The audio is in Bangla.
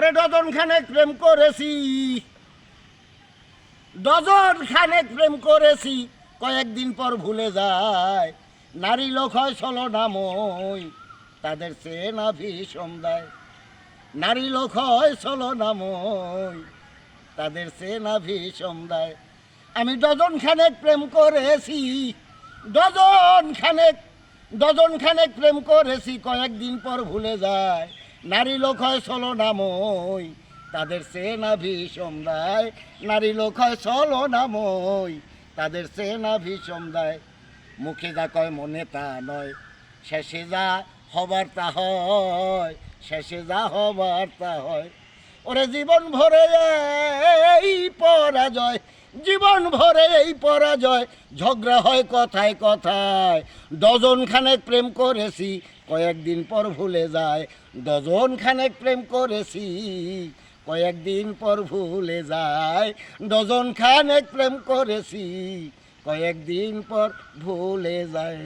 ওরে ডজন খানেক প্রেম করেছি। ডজন খানেক প্রেম করেছি, কয়েকদিন পর ভুলে যায়। নারী লোক হয় চলো নামই তাদের সে না ভীষণ দেয়। নারী লোক হয় চলো নামই তাদের সে না ভীষণ দেয়। আমি ডজন খানেক প্রেম করেছি ডজন খানেক ডজন খানেক প্রেম করেছি, কয়েকদিন পর ভুলে যায়। নারী লোক হয় চলো নামই, তাদের সে না ভীষণ দেয়। নারী লোক হয় চলো নামই, তাদের সে না ভীষণ দেয়। মুখে যা কয়, মনে তা নয়। শেষে যা হবার তা হয়, শেষে যা হবার তা হয়। ওরে জীবন ভরে এই পরাজয়, জীবন ভরে এই পরাজয়। ঝগড়া হয় কথায় কথায় ডজন খানেক প্রেম করেছি, কয়েকদিন পর ভুলে যায়। ডজন খানেক প্রেম করেছি, কয়েকদিন পর ভুলে যায়। ডজন খানেক প্রেম করেছি, কয়েকদিন পর ভুলে যায়।